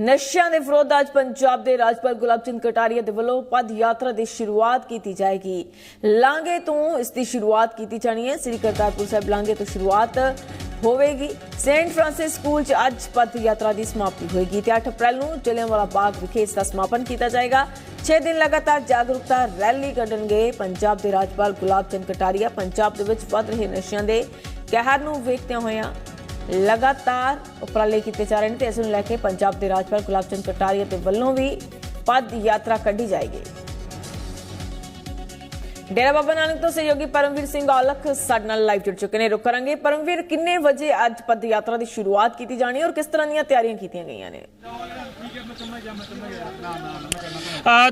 ਨਸ਼ਿਆਂ ਦੇ ਵਿਰੋਧ ਅੱਜ ਪੰਜਾਬ ਦੇ ਰਾਜਪਾਲ ਗੁਲਾਬ ਚੰਦ ਕਟਾਰੀਆ ਦੇ ਵੱਲੋਂ ਪਦ ਯਾਤਰਾ ਦੀ ਸ਼ੁਰੂਆਤ ਕੀਤੀ ਜਾਏਗੀ। ਲਾਂਗੇ ਤੋਂ ਇਸ ਦੀ ਸ਼ੁਰੂਆਤ ਕੀਤੀ ਜਾਣੀ ਹੈ। ਸ੍ਰੀ ਕਰਤਾਰਪੁਰ ਸਾਹਿਬ ਲਾਂਗੇ ਤੋਂ ਸ਼ੁਰੂਆਤ ਹੋਵੇਗੀ। ਸੇਂਟ ਫ੍ਰਾਂਸਿਸ ਸਕੂਲ 'ਚ ਅੱਜ ਪਦ ਯਾਤਰਾ ਦੀ ਸਮਾਪਤੀ ਹੋਏਗੀ। ਤੇ 8 ਅਪ੍ਰੈਲ ਨੂੰ ਜਲਿਆਂਵਾਲਾ ਬਾਗ ਵਿਖੇ ਇਸ ਦਾ ਸਮਾਪਨ ਕੀਤਾ ਜਾਏਗਾ। 6 ਦਿਨ ਲਗਾਤਾਰ ਜਾਗਰੂਕਤਾ ਰੈਲੀ ਕੱਢਣਗੇ ਪੰਜਾਬ ਦੇ ਰਾਜਪਾਲ ਗੁਲਾਬ ਚੰਦ ਕਟਾਰੀਆ। ਪੰਜਾਬ ਦੇ ਵਿੱਚ ਵੱਧ ਰਹੇ ਨਸ਼ਿਆਂ ਦੇ ਕਹਿਰ ਨੂੰ ਵੇਖਦਿਆਂ ਹੋਇਆਂ ਲਗਾਤਾਰ ਉਪਰਾਲੇ ਕੀਤੇ ਜਾ ਰਹੇ ਨੇ ਤੇ ਇਸ ਨੂੰ ਲੈ ਕੇ ਪੰਜਾਬ ਦੇ ਰਾਜਪਾਲ ਗੁਲਾਬ ਚੰਦ ਕਟਾਰੀਆ ਦੇ ਵੱਲੋਂ ਵੀ ਪਦ ਯਾਤਰਾ ਕੱਢੀ ਜਾਏਗੀ। ਡੇਰਾ ਬਾਬਾ ਨਾਨਕ ਤੋਂ ਸਹਿਯੋਗੀ ਪਰਮਵੀਰ ਸਿੰਘ ਔਲਖ ਸਾਡੇ ਨਾਲ ਲਾਈਵ ਜੁੜ ਚੁੱਕੇ ਨੇ। ਰੁਕ ਕਰਾਂਗੇ। ਪਰਮਵੀਰ, ਕਿੰਨੇ ਵਜੇ ਅੱਜ ਪਦ ਯਾਤਰਾ ਦੀ ਸ਼ੁਰੂਆਤ ਕੀਤੀ ਜਾਣੀ ਹੈ ਔਰ ਕਿਸ ਤਰ੍ਹਾਂ ਦੀਆਂ ਤਿਆਰੀਆਂ ਕੀਤੀਆਂ ਗਈਆਂ ਨੇ?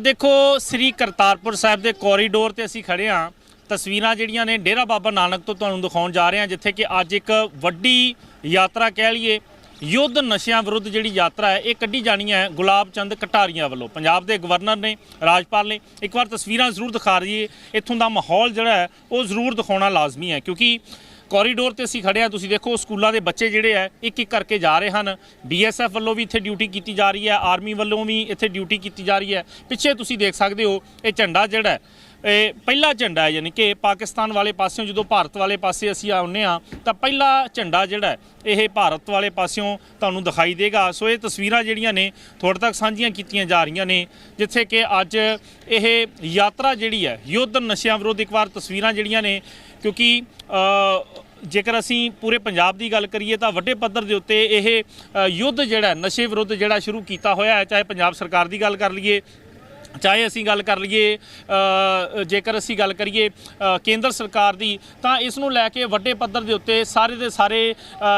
ਦੇਖੋ, ਸ੍ਰੀ ਕਰਤਾਰਪੁਰ ਸਾਹਿਬ ਦੇ ਕੋਰੀਡੋਰ ਤੇ ਅਸੀਂ ਖੜੇ ਹਾਂ। ਤਸਵੀਰਾਂ ਜਿਹੜੀਆਂ ਨੇ ਡੇਰਾ ਬਾਬਾ ਨਾਨਕ ਤੋਂ ਤੁਹਾਨੂੰ ਦਿਖਾਉਣ ਜਾ ਰਹੇ ਹਾਂ, ਜਿੱਥੇ ਕਿ ਅੱਜ ਇੱਕ ਵੱਡੀ ਯਾਤਰਾ ਕਹਿ ਲਈਏ, ਯੁੱਧ ਨਸ਼ਿਆਂ ਵਿਰੁੱਧ ਜਿਹੜੀ ਯਾਤਰਾ ਹੈ, ਇਹ ਕੱਢੀ ਜਾਣੀ ਹੈ ਗੁਲਾਬ ਚੰਦ ਕਟਾਰੀਆਂ ਵੱਲੋਂ। ਪੰਜਾਬ ਦੇ ਗਵਰਨਰ ਨੇ, ਰਾਜਪਾਲ ਨੇ ਇੱਕ ਵਾਰ ਤਸਵੀਰਾਂ ਜ਼ਰੂਰ ਦਿਖਾ ਦਈਏ, ਇੱਥੋਂ ਦਾ ਮਾਹੌਲ ਜਿਹੜਾ ਹੈ, ਉਹ ਜ਼ਰੂਰ ਦਿਖਾਉਣਾ ਲਾਜ਼ਮੀ ਹੈ। ਕਿਉਂਕਿ ਕੋਰੀਡੋਰ ਤੇ ਅਸੀਂ ਖੜੇ ਆ ਤੁਸੀਂ ਦੇਖੋ, ਸਕੂਲਾਂ ਦੇ ਬੱਚੇ ਜਿਹੜੇ ਆ ਇੱਕ ਇੱਕ ਕਰਕੇ ਜਾ ਰਹੇ ਹਨ। ਬੀਐਸਐਫ ਵੱਲੋਂ ਵੀ ਇੱਥੇ ਡਿਊਟੀ ਕੀਤੀ ਜਾ ਰਹੀ ਹੈ, ਆਰਮੀ ਵੱਲੋਂ ਵੀ ਇੱਥੇ ਡਿਊਟੀ ਕੀਤੀ ਜਾ ਰਹੀ ਹੈ। ਪਿੱਛੇ ਤੁਸੀਂ ਦੇਖ ਸਕਦੇ ਹੋ, ਇਹ ਝੰਡਾ ਜਿਹੜਾ ਪਹਿਲਾ ਝੰਡਾ ਯਾਨੀ ਕਿ ਪਾਕਿਸਤਾਨ ਵਾਲੇ ਪਾਸਿਓਂ ਜਦੋਂ ਭਾਰਤ ਵਾਲੇ ਪਾਸੇ ਅਸੀਂ ਆਉਂਦੇ ਆ ਤਾਂ ਪਹਿਲਾ ਝੰਡਾ ਜਿਹੜਾ ਇਹ ਭਾਰਤ ਵਾਲੇ ਪਾਸਿਓਂ ਤੁਹਾਨੂੰ ਦਿਖਾਈ ਦੇਗਾ। ਸੋ ਇਹ ਤਸਵੀਰਾਂ ਜਿਹੜੀਆਂ ਨੇ, ਤੁਹਾਡੇ ਤੱਕ ਸਾਂਝੀਆਂ ਕੀਤੀਆਂ ਜਾ ਰਹੀਆਂ ਨੇ, ਜਿੱਥੇ ਕਿ ਅੱਜ ਇਹ ਯਾਤਰਾ ਜਿਹੜੀ ਹੈ, ਯੁੱਧ ਨਸ਼ਿਆਂ ਵਿਰੁੱਧ ਇੱਕ ਵਾਰ ਤਸਵੀਰਾਂ ਜਿਹੜੀਆਂ ਨੇ, ਕਿਉਂਕਿ ਜੇਕਰ ਅਸੀਂ ਪੂਰੇ ਪੰਜਾਬ ਦੀ ਗੱਲ ਕਰੀਏ, ਤਾਂ ਵੱਡੇ ਪੱਧਰ ਦੇ ਉੱਤੇ ਇਹ ਯੁੱਧ ਜਿਹੜਾ ਨਸ਼ੇ ਵਿਰੁੱਧ ਜਿਹੜਾ ਸ਼ੁਰੂ ਕੀਤਾ ਹੋਇਆ ਹੈ, ਚਾਹੇ ਪੰਜਾਬ ਸਰਕਾਰ ਦੀ ਗੱਲ ਕਰ ਲਈਏ ਚਾਹੇ ਅਸੀਂ ਗੱਲ ਕਰ ਲਈਏ ਜੇਕਰ ਅਸੀਂ ਗੱਲ ਕਰੀਏ ਕੇਂਦਰ ਸਰਕਾਰ ਦੀ, ਤਾਂ ਇਸ ਨੂੰ ਲੈ ਕੇ ਵੱਡੇ ਪੱਧਰ ਦੇ ਉੱਤੇ ਸਾਰੇ ਦੇ ਸਾਰੇ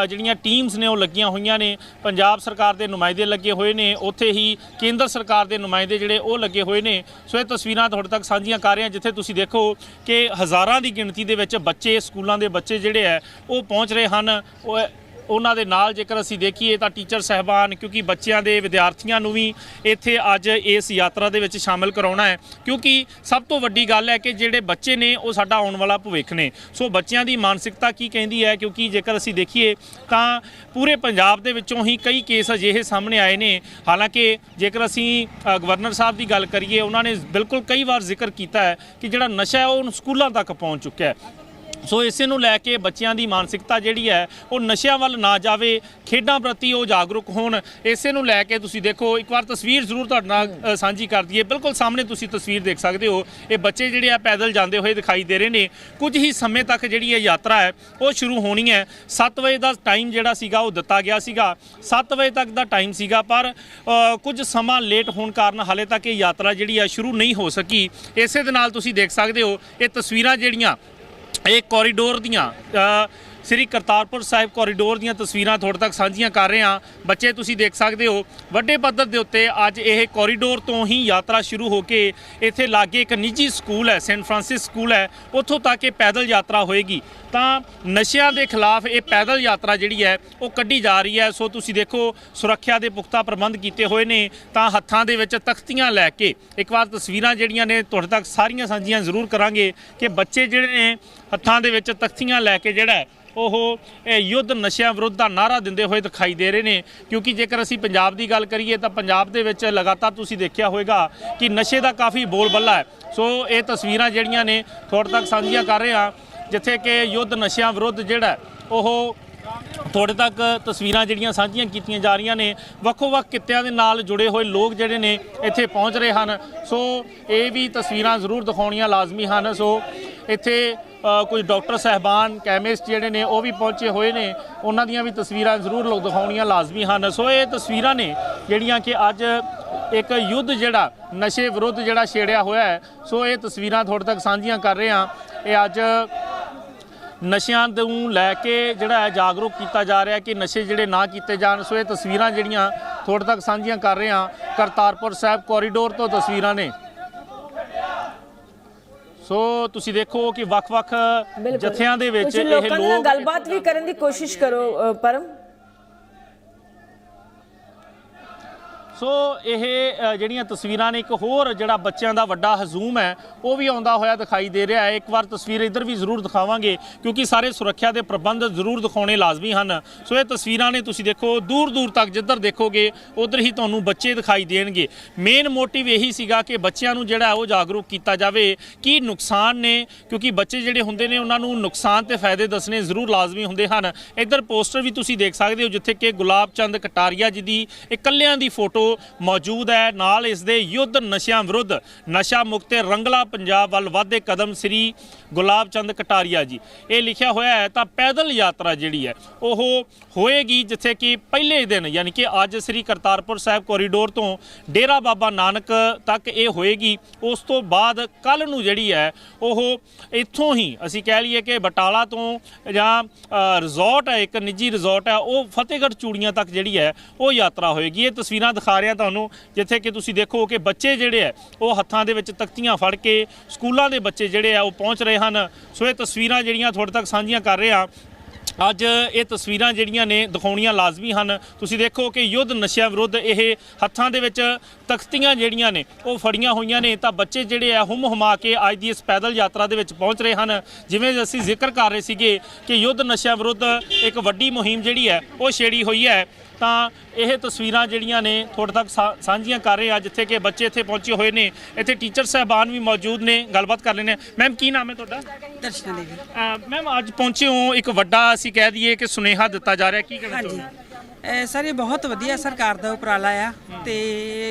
ਜਿਹੜੀਆਂ ਟੀਮਸ ਨੇ ਉਹ ਲੱਗੀਆਂ ਹੋਈਆਂ ਨੇ। ਪੰਜਾਬ ਸਰਕਾਰ ਦੇ ਨੁਮਾਇੰਦੇ ਲੱਗੇ ਹੋਏ ਨੇ, ਉੱਥੇ ਹੀ ਕੇਂਦਰ ਸਰਕਾਰ ਦੇ ਨੁਮਾਇੰਦੇ ਜਿਹੜੇ ਉਹ ਲੱਗੇ ਹੋਏ ਨੇ। ਸੋ ਇਹ ਤਸਵੀਰਾਂ ਤੁਹਾਡੇ ਤੱਕ ਸਾਂਝੀਆਂ ਕਰ ਰਹੇ ਹਾਂ ਜਿੱਥੇ ਤੁਸੀਂ ਦੇਖੋ ਕਿ ਹਜ਼ਾਰਾਂ ਦੀ ਗਿਣਤੀ ਦੇ ਵਿੱਚ ਬੱਚੇ, ਸਕੂਲਾਂ ਦੇ ਬੱਚੇ ਜਿਹੜੇ ਹੈ, ਉਹ ਪਹੁੰਚ ਰਹੇ ਹਨ। ਉਹ ਉਹਨਾਂ ਦੇ ਨਾਲ ਜੇਕਰ ਅਸੀਂ ਦੇਖੀਏ ਤਾਂ ਟੀਚਰ ਸਹਿਬਾਨ, ਕਿਉਂਕਿ ਬੱਚਿਆਂ ਦੇ ਵਿਦਿਆਰਥੀਆਂ ਨੂੰ ਵੀ ਇੱਥੇ ਅੱਜ ਇਸ ਯਾਤਰਾ ਦੇ ਵਿੱਚ ਸ਼ਾਮਲ ਕਰਾਉਣਾ ਹੈ। ਕਿਉਂਕਿ ਸਭ ਤੋਂ ਵੱਡੀ ਗੱਲ ਹੈ ਕਿ ਜਿਹੜੇ ਬੱਚੇ ਨੇ ਉਹ ਸਾਡਾ ਆਉਣ ਵਾਲਾ ਭਵਿੱਖ ਨੇ। ਸੋ ਬੱਚਿਆਂ ਦੀ ਮਾਨਸਿਕਤਾ ਕੀ ਕਹਿੰਦੀ ਹੈ? ਕਿਉਂਕਿ ਜੇਕਰ ਅਸੀਂ ਦੇਖੀਏ ਤਾਂ ਪੂਰੇ ਪੰਜਾਬ ਦੇ ਵਿੱਚੋਂ ਹੀ ਕਈ ਕੇਸ ਅਜਿਹੇ ਸਾਹਮਣੇ ਆਏ ਨੇ। ਹਾਲਾਂਕਿ ਜੇਕਰ ਅਸੀਂ ਗਵਰਨਰ ਸਾਹਿਬ ਦੀ ਗੱਲ ਕਰੀਏ, ਉਹਨਾਂ ਨੇ ਬਿਲਕੁਲ ਕਈ ਵਾਰ ਜ਼ਿਕਰ ਕੀਤਾ ਹੈ ਕਿ ਜਿਹੜਾ ਨਸ਼ਾ ਹੈ ਉਹ ਸਕੂਲਾਂ ਤੱਕ ਪਹੁੰਚ ਚੁੱਕਿਆ ਹੈ। ਸੋ ਇਸੇ ਨੂੰ ਲੈ ਕੇ ਬੱਚਿਆਂ ਦੀ ਮਾਨਸਿਕਤਾ ਜਿਹੜੀ ਹੈ, ਉਹ ਨਸ਼ਿਆਂ ਵੱਲ ਨਾ ਜਾਵੇ, ਖੇਡਾਂ ਪ੍ਰਤੀ ਉਹ ਜਾਗਰੂਕ ਹੋਣ, ਇਸੇ ਨੂੰ ਲੈ ਕੇ ਤੁਸੀਂ ਦੇਖੋ, ਇੱਕ ਵਾਰ ਤਸਵੀਰ ਜ਼ਰੂਰ ਤੁਹਾਡੇ ਨਾਲ ਸਾਂਝੀ ਕਰ ਦਈਏ। ਬਿਲਕੁਲ ਸਾਹਮਣੇ ਤੁਸੀਂ ਤਸਵੀਰ ਦੇਖ ਸਕਦੇ ਹੋ, ਇਹ ਬੱਚੇ ਜਿਹੜੇ ਆ ਪੈਦਲ ਜਾਂਦੇ ਹੋਏ ਦਿਖਾਈ ਦੇ ਰਹੇ ਨੇ। ਕੁਝ ਹੀ ਸਮੇਂ ਤੱਕ ਜਿਹੜੀ ਇਹ ਯਾਤਰਾ ਹੈ, ਉਹ ਸ਼ੁਰੂ ਹੋਣੀ ਹੈ। 7 ਵਜੇ ਦਾ ਟਾਈਮ ਜਿਹੜਾ ਸੀਗਾ, ਉਹ ਦਿੱਤਾ ਗਿਆ ਸੀਗਾ। 7 ਵਜੇ ਤੱਕ ਦਾ ਟਾਈਮ ਸੀਗਾ, ਪਰ ਕੁਝ ਸਮਾਂ ਲੇਟ ਹੋਣ ਕਾਰਨ ਹਾਲੇ ਤੱਕ ਇਹ ਯਾਤਰਾ ਜਿਹੜੀ ਆ, ਸ਼ੁਰੂ ਨਹੀਂ ਹੋ ਸਕੀ। ਇਸੇ ਦੇ ਨਾਲ ਤੁਸੀਂ ਦੇਖ ਸਕਦੇ ਹੋ, ਇਹ ਤਸਵੀਰਾਂ ਜਿਹੜੀਆਂ ਇਹ ਕੋਰੀਡੋਰ ਦੀਆਂ ਸ੍ਰੀ ਕਰਤਾਰਪੁਰ ਸਾਹਿਬ ਕੋਰੀਡੋਰ ਦੀਆਂ ਤਸਵੀਰਾਂ ਤੁਹਾਡੇ ਤੱਕ ਸਾਂਝੀਆਂ ਕਰ ਰਹੇ ਹਾਂ। ਬੱਚੇ, ਤੁਸੀਂ ਦੇਖ ਸਕਦੇ ਹੋ, ਵੱਡੇ ਪੱਧਰ ਦੇ ਉੱਤੇ ਅੱਜ ਇਹ ਕੋਰੀਡੋਰ ਤੋਂ ਹੀ ਯਾਤਰਾ ਸ਼ੁਰੂ ਹੋ ਕੇ ਇੱਥੇ ਲਾਗੇ ਇੱਕ ਨਿੱਜੀ ਸਕੂਲ ਹੈ ਸੈਂਟ ਫ੍ਰਾਂਸਿਸ ਸਕੂਲ ਹੈ, ਉੱਥੋਂ ਤੱਕ ਇਹ ਪੈਦਲ ਯਾਤਰਾ ਹੋਏਗੀ। ਤਾਂ ਨਸ਼ਿਆਂ ਦੇ ਖਿਲਾਫ ਇਹ ਪੈਦਲ ਯਾਤਰਾ ਜਿਹੜੀ ਹੈ, ਉਹ ਕੱਢੀ ਜਾ ਰਹੀ ਹੈ। ਸੋ ਤੁਸੀਂ ਦੇਖੋ, ਸੁਰੱਖਿਆ ਦੇ ਪੁਖਤਾ ਪ੍ਰਬੰਧ ਕੀਤੇ ਹੋਏ ਨੇ, ਤਾਂ ਹੱਥਾਂ ਦੇ ਵਿੱਚ ਤਖਤੀਆਂ ਲੈ ਕੇ ਇੱਕ ਵਾਰ ਤਸਵੀਰਾਂ ਜਿਹੜੀਆਂ ਨੇ ਤੁਹਾਡੇ ਤੱਕ ਸਾਰੀਆਂ ਸਾਂਝੀਆਂ ਜ਼ਰੂਰ ਕਰਾਂਗੇ ਕਿ ਬੱਚੇ ਜਿਹੜੇ ਨੇ, ਹੱਥਾਂ ਦੇ ਵਿੱਚ ਤਖਤੀਆਂ ਲੈ ਕੇ ਜਿਹੜਾ ਉਹ ਇਹ ਯੁੱਧ ਨਸ਼ਿਆਂ ਵਿਰੁੱਧ ਦਾ ਨਾਰਾ ਦਿੰਦੇ ਹੋਏ ਦਿਖਾਈ ਦੇ ਰਹੇ ਨੇ। ਕਿਉਂਕਿ ਜੇਕਰ ਅਸੀਂ ਪੰਜਾਬ ਦੀ ਗੱਲ ਕਰੀਏ ਤਾਂ ਪੰਜਾਬ ਦੇ ਵਿੱਚ ਲਗਾਤਾਰ ਤੁਸੀਂ ਦੇਖਿਆ ਹੋਵੇਗਾ ਕਿ ਨਸ਼ੇ ਦਾ ਕਾਫੀ ਬੋਲਬਾਲਾ ਹੈ। ਸੋ ਇਹ ਤਸਵੀਰਾਂ ਜਿਹੜੀਆਂ ਨੇ ਤੁਹਾਡੇ ਤੱਕ ਸਾਂਝੀਆਂ ਕਰ ਰਹੇ ਹਾਂ, ਜਿੱਥੇ ਕਿ ਯੁੱਧ ਨਸ਼ਿਆਂ ਵਿਰੁੱਧ ਜਿਹੜਾ ਉਹ ਤੁਹਾਡੇ ਤੱਕ ਤਸਵੀਰਾਂ ਜਿਹੜੀਆਂ ਸਾਂਝੀਆਂ ਕੀਤੀਆਂ ਜਾ ਰਹੀਆਂ ਨੇ। ਵੱਖੋ-ਵੱਖ ਕਿੱਤਿਆਂ ਦੇ ਨਾਲ ਜੁੜੇ ਹੋਏ ਲੋਕ ਜਿਹੜੇ ਨੇ ਇੱਥੇ ਪਹੁੰਚ ਰਹੇ ਹਨ। ਸੋ ਇਹ ਵੀ ਤਸਵੀਰਾਂ ਜ਼ਰੂਰ ਦਿਖਾਉਣੀਆਂ ਲਾਜ਼ਮੀ ਹਨ। ਸੋ ਇੱਥੇ ਕੁਝ ਡਾਕਟਰ ਸਹਿਬਾਨ, ਕੈਮਿਸਟ ਜਿਹੜੇ ਨੇ, ਉਹ ਵੀ ਪਹੁੰਚੇ ਹੋਏ ਨੇ। ਉਹਨਾਂ ਦੀਆਂ ਵੀ ਤਸਵੀਰਾਂ ਜ਼ਰੂਰ ਲੋਕ ਦਿਖਾਉਣੀਆਂ ਲਾਜ਼ਮੀ ਹਨ। ਸੋ ਇਹ ਤਸਵੀਰਾਂ ਨੇ ਜਿਹੜੀਆਂ ਕਿ ਅੱਜ ਇੱਕ ਯੁੱਧ ਜਿਹੜਾ, ਨਸ਼ੇ ਵਿਰੁੱਧ ਜਿਹੜਾ ਛੇੜਿਆ ਹੋਇਆ ਹੈ। ਸੋ ਇਹ ਤਸਵੀਰਾਂ ਤੁਹਾਡੇ ਤੱਕ ਸਾਂਝੀਆਂ ਕਰ ਰਹੇ ਹਾਂ। ਇਹ ਅੱਜ ਨਸ਼ਿਆਂ ਨੂੰ ਲੈ ਕੇ ਜਿਹੜਾ ਹੈ, ਜਾਗਰੂਕ ਕੀਤਾ ਜਾ ਰਿਹਾ ਕਿ ਨਸ਼ੇ ਜਿਹੜੇ ਨਾ ਕੀਤੇ ਜਾਣ। ਸੋ ਇਹ ਤਸਵੀਰਾਂ ਜਿਹੜੀਆਂ ਤੁਹਾਡੇ ਤੱਕ ਸਾਂਝੀਆਂ ਕਰ ਰਹੇ ਹਾਂ। ਕਰਤਾਰਪੁਰ ਸਾਹਿਬ ਕੋਰੀਡੋਰ ਤੋਂ ਤਸਵੀਰਾਂ ਨੇ। ਸੋ ਤੁਸੀਂ ਦੇਖੋ ਕਿ ਵੱਖ-ਵੱਖ। ਜਥਿਆਂ ਦੇ ਵਿੱਚ ਇਹ ਲੋਕਾਂ ਨਾਲ ਗੱਲਬਾਤ ਵੀ ਕਰਨ ਦੀ ਕੋਸ਼ਿਸ਼ ਕਰੋ ਪਰਮ ਸੋ ਇਹ ਜਿਹੜੀਆਂ ਤਸਵੀਰਾਂ ਨੇ ਇੱਕ ਹੋਰ ਜਿਹੜਾ ਬੱਚਿਆਂ ਦਾ ਵੱਡਾ ਹਜ਼ੂਮ ਹੈ, ਉਹ ਵੀ ਆਉਂਦਾ ਹੋਇਆ ਦਿਖਾਈ ਦੇ ਰਿਹਾ ਹੈ। ਇੱਕ ਵਾਰ ਤਸਵੀਰ ਇੱਧਰ ਵੀ ਜ਼ਰੂਰ ਦਿਖਾਵਾਂਗੇ, ਕਿਉਂਕਿ ਸਾਰੇ ਸੁਰੱਖਿਆ ਦੇ ਪ੍ਰਬੰਧ ਜ਼ਰੂਰ ਦਿਖਾਉਣੇ ਲਾਜ਼ਮੀ ਹਨ। ਸੋ ਇਹ ਤਸਵੀਰਾਂ ਨੇ ਤੁਸੀਂ ਦੇਖੋ ਦੂਰ ਦੂਰ ਤੱਕ ਜਿੱਧਰ ਦੇਖੋਗੇ, ਉਧਰ ਹੀ ਤੁਹਾਨੂੰ ਬੱਚੇ ਦਿਖਾਈ ਦੇਣਗੇ। ਮੇਨ ਮੋਟਿਵ ਇਹੀ ਸੀਗਾ ਕਿ ਬੱਚਿਆਂ ਨੂੰ ਜਿਹੜਾ ਉਹ ਜਾਗਰੂਕ ਕੀਤਾ ਜਾਵੇ, ਕਿ ਨੁਕਸਾਨ ਨੇ, ਕਿਉਂਕਿ ਬੱਚੇ ਜਿਹੜੇ ਹੁੰਦੇ ਨੇ, ਉਹਨਾਂ ਨੂੰ ਨੁਕਸਾਨ ਤੇ ਫਾਇਦੇ ਦੱਸਣੇ ਜ਼ਰੂਰ ਲਾਜ਼ਮੀ ਹੁੰਦੇ ਹਨ। ਇੱਧਰ ਪੋਸਟਰ ਵੀ ਤੁਸੀਂ ਦੇਖ ਸਕਦੇ ਹੋ, ਜਿੱਥੇ ਕਿ ਗੁਲਾਬ ਚੰਦ ਕਟਾਰੀਆ ਜੀ ਦੀ ਇਕੱਲਿਆਂ ਦੀ ਫੋਟੋ ਮੌਜੂਦ ਹੈ। ਨਾਲ ਇਸ ਦੇ ਯੁੱਧ ਨਸ਼ਿਆਂ ਵਿਰੁੱਧ ਨਸ਼ਾ ਮੁਕਤ ਰੰਗਲਾ ਪੰਜਾਬ ਵੱਲ ਵਾਧੇ ਕਦਮ ਸ੍ਰੀ ਗੁਲਾਬ ਚੰਦ ਕਟਾਰੀਆ ਜੀ। ਇਹ ਲਿਖਿਆ ਹੋਇਆ ਹੈ ਤਾਂ ਪੈਦਲ ਯਾਤਰਾ ਜਿਹੜੀ ਹੈ, ਉਹ ਹੋਏਗੀ ਜਿੱਥੇ ਕਿ ਪਹਿਲੇ ਦਿਨ, ਯਾਨੀ ਕਿ ਅੱਜ ਸ੍ਰੀ ਕਰਤਾਰਪੁਰ ਸਾਹਿਬ ਕੋਰੀਡੋਰ ਤੋਂ ਡੇਰਾ ਬਾਬਾ ਨਾਨਕ ਤੱਕ ਇਹ ਹੋਏਗੀ। ਉਸ ਤੋਂ ਬਾਅਦ ਕੱਲ ਨੂੰ ਜਿਹੜੀ ਹੈ, ਉਹ ਇੱਥੋਂ ਹੀ ਅਸੀਂ ਕਹਿ ਲਈਏ ਕਿ ਬਟਾਲਾ ਤੋਂ ਜਾਂ ਰਿਜ਼ੋਰਟ ਹੈ, ਇੱਕ ਨਿੱਜੀ ਰਿਜ਼ੋਰਟ ਹੈ, ਉਹ ਫਤਿਹਗੜ੍ਹ ਚੂੜੀਆਂ ਤੱਕ ਜਿਹੜੀ ਹੈ, ਉਹ ਯਾਤਰਾ ਹੋਏਗੀ। ਇਹ ਤਸਵੀਰਾਂ ਦਿਖਾ ਰਿਹਾ ਤੁਹਾਨੂੰ, ਜਿੱਥੇ ਕਿ ਤੁਸੀਂ ਦੇਖੋ ਕਿ ਬੱਚੇ ਜਿਹੜੇ ਹੈ, ਉਹ ਹੱਥਾਂ ਦੇ ਵਿੱਚ ਤਖਤੀਆਂ ਫੜ ਕੇ ਸਕੂਲਾਂ ਦੇ ਬੱਚੇ ਜਿਹੜੇ ਆ ਉਹ ਪਹੁੰਚ ਰਹੇ ਹਨ। ਸੋ ਇਹ ਤਸਵੀਰਾਂ ਜਿਹੜੀਆਂ ਤੁਹਾਡੇ ਤੱਕ ਸਾਂਝੀਆਂ ਕਰ ਰਹੇ ਹਾਂ ਅੱਜ ਇਹ ਤਸਵੀਰਾਂ ਜਿਹੜੀਆਂ ਨੇ ਦਿਖਾਉਣੀਆਂ ਲਾਜ਼ਮੀ ਹਨ। ਤੁਸੀਂ ਦੇਖੋ ਕਿ ਯੁੱਧ ਨਸ਼ਿਆਂ ਵਿਰੁੱਧ ਇਹ ਹੱਥਾਂ ਦੇ ਵਿੱਚ ਤਖਤੀਆਂ ਜਿਹੜੀਆਂ ਨੇ, ਉਹ ਫੜੀਆਂ ਹੋਈਆਂ ਨੇ। ਤਾਂ ਬੱਚੇ ਜਿਹੜੇ ਆ ਹੁਮ ਹੁਮਾ ਕੇ ਅੱਜ ਦੀ ਇਸ ਪੈਦਲ ਯਾਤਰਾ ਦੇ ਵਿੱਚ ਪਹੁੰਚ ਰਹੇ ਹਨ। ਜਿਵੇਂ ਅਸੀਂ ਜ਼ਿਕਰ ਕਰ ਰਹੇ ਸੀਗੇ ਕਿ ਯੁੱਧ ਨਸ਼ਿਆਂ ਵਿਰੁੱਧ ਇੱਕ ਵੱਡੀ ਮੁਹਿੰਮ ਜਿਹੜੀ ਹੈ, ਉਹ ਛੇੜੀ ਹੋਈ ਹੈ, ਤਾਂ ਇਹ ਤਸਵੀਰਾਂ ਜਿਹੜੀਆਂ ਨੇ ਤੁਹਾਡੇ ਤੱਕ ਸਾਂਝੀਆਂ ਕਰ ਰਹੇ ਆ ਜਿੱਥੇ ਕਿ ਬੱਚੇ ਇੱਥੇ ਪਹੁੰਚੇ ਹੋਏ ਨੇ। ਇੱਥੇ ਟੀਚਰ ਸਹਿਬਾਨ ਵੀ ਮੌਜੂਦ ਨੇ ਗੱਲਬਾਤ ਕਰ ਲੈਣੇ ਮੈਮ ਕੀ ਨਾਮ ਹੈ ਤੁਹਾਡਾ? ਦਰਸ਼ਨਾ ਦੇਵੀ। ਮੈਮ ਅੱਜ ਪਹੁੰਚੇ ਹੋ ਇੱਕ ਵੱਡਾ ਅਸੀਂ ਕਹਿ ਦਈਏ ਕਿ ਸੁਨੇਹਾ ਦਿੱਤਾ ਜਾ ਰਿਹਾ। ਕੀ ਕਹਿਣਾ ਚਾਹੁੰਦੇ ਸਰ ਇਹ ਬਹੁਤ ਵਧੀਆ ਸਰਕਾਰ ਦਾ ਉਪਰਾਲਾ ਆ ਤੇ